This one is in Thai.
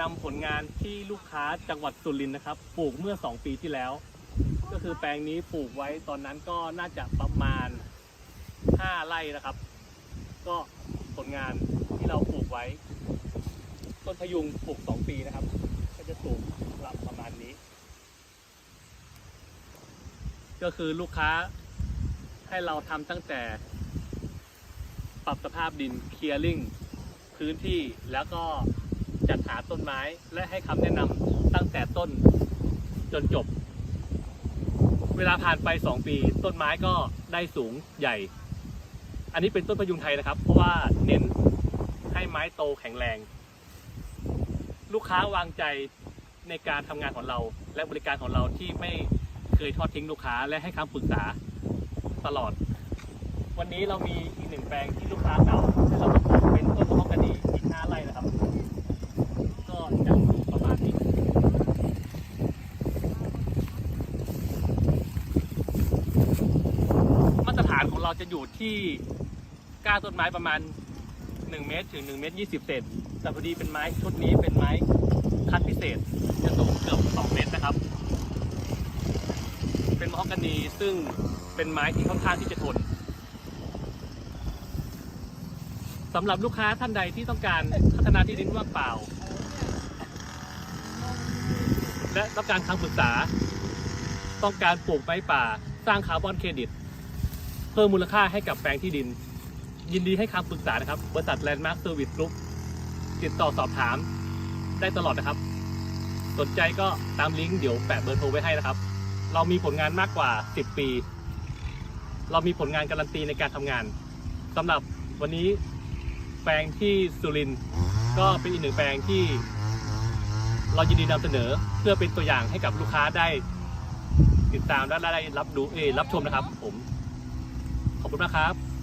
นำผลงานที่ลูกค้าจังหวัดสุรินทร์นะครับ ปลูกเมื่อ 2 ปีที่แล้ว ก็คือแปลงนี้ปลูกไว้ตอนนั้นก็น่าจะประมาณ 5 ไร่นะครับ ก็ผลงานที่เราปลูกไว้ ต้นพยุงปลูก 2 ปีนะครับ ก็จะสูงลำประมาณนี้ ก็คือลูกค้าให้เราทำตั้งแต่ ปรับสภาพดินเคลียร์ลิงพื้นที่แล้วก็ จัดหาต้นไม้และให้คำแนะนำตั้งแต่ต้นจนจบ เวลาผ่านไป 2 ปี ต้นไม้ก็ได้สูงใหญ่ อันนี้เป็นต้นพยุงไทยนะครับ เพราะว่าเน้นให้ไม้โตแข็งแรง ลูกค้าวางใจในการทำงานของเรา และบริการของเราที่ไม่เคยทอดทิ้งลูกค้า และให้คำปรึกษาตลอด วันนี้เรามีอีกหนึ่งแปลงที่ลูกค้าเก่าให้เรามาปลูกเป็นต้นมะฮอกกานีอีกห้าไร่นะครับ ก็จะประมาณนี้ มาตรฐาน ของเราจะอยู่ที่ก้าต้นไม้ประมาณ 1 เมตรถึง1เมตร20 เซนแต่พอดีเป็นไม้ชุดนี้เป็นไม้คัดพิเศษ จะสูงเกือบ 2 เมตรนะครับ เป็นมะฮอกกานีซึ่งเป็นไม้ที่ค่อนข้างที่จะทนสำหรับลูกค้าท่านใดที่ต้องการพัฒนาที่ดินว่างเปล่า และต้องการคำปรึกษา ต้องการปลูกไม้ป่า สร้างคาร์บอนเครดิต เพิ่มมูลค่าให้กับแปลงที่ดิน ยินดีให้คำปรึกษานะครับ บริษัทแลนด์มาร์คเซอร์วิสกรุ๊ปติดต่อสอบถามได้ตลอดนะครับ สนใจก็ตามลิงก์เดี๋ยวแปะเบอร์โทรไว้ให้นะครับ เรามีผลงานมากกว่า 10 ปี เรามีผลงานการันตีในการทำงานสำหรับวันนี้แปลงที่สุรินทร์ก็เป็นอีกหนึ่งแปลงที่ เรายินดีนำเสนอเพื่อเป็นตัวอย่างให้กับลูกค้าได้ติดตามและได้รับดูเอรับชมนะครับผม ขอบคุณมากครับ